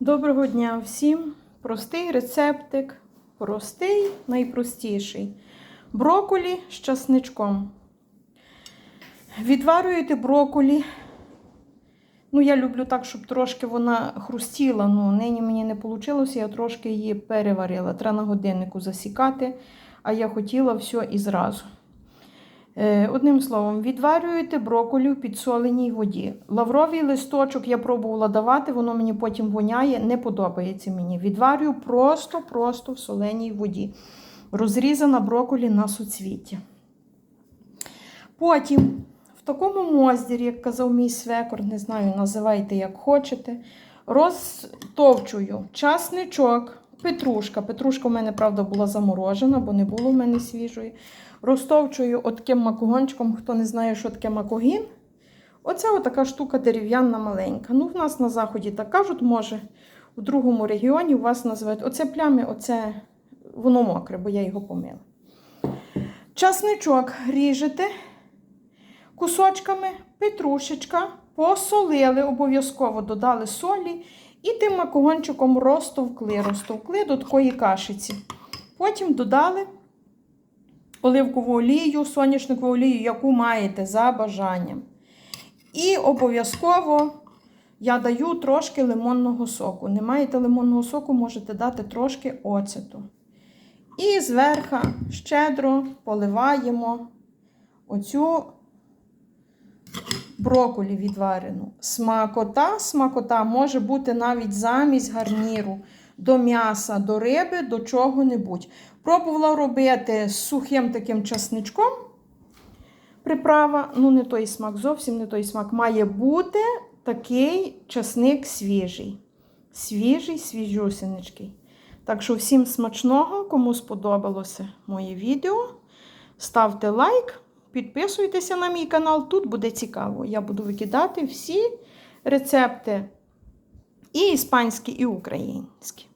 Доброго дня всім! Простий рецептик, простий, найпростіший. Броколі з часничком. Відварюєте броколі. Ну, я люблю так, щоб трошки вона хрустіла. Ну, нині мені не вийшло, я трошки її переварила. Треба на годиннику засікати, а я хотіла все і зразу. Е, Одним словом, відварюєте брокколі в підсоленій воді. Лавровий листочок я пробувала давати, воно мені потім воняє, не подобається мені. Відварюю просто-просто в соленій воді. Розрізана брокколі на суцвіття. Потім в такому моздірі, як казав мій свекор, не знаю, називайте як хочете, розтовчую часничок, петрушка. Петрушка в мене, правда, була заморожена, бо не було в мене свіжої. Розтовчую таким макогончиком, хто не знає, що таке макогін. Оце отака штука дерев'яна маленька. Ну, в нас на заході так кажуть, може, у другому регіоні у вас називають оце плями, оце воно мокре, бо я його помила. Часничок ріжете кусочками, петрушечка, посолили, обов'язково додали солі і тим макогончиком розтовкли, розтовкли до такої кашиці. Потім додали оливкову олію, соняшникову олію, яку маєте за бажанням. І обов'язково я даю трошки лимонного соку. Не маєте лимонного соку, можете дати трошки оцету. І зверху щедро поливаємо оцю броколі відварену. Смакота, смакота може бути навіть замість гарніру до м'яса, до риби, до чого-небудь. Пробувала робити з сухим таким часничком. Приправа, ну, не той смак, зовсім не той смак. Має бути такий часник свіжий. Свіжий, свіжусіничкий. Так що всім смачного, кому сподобалося моє відео. Ставте лайк, підписуйтеся на мій канал, тут буде цікаво. Я буду викидати всі рецепти і іспанські, і українські.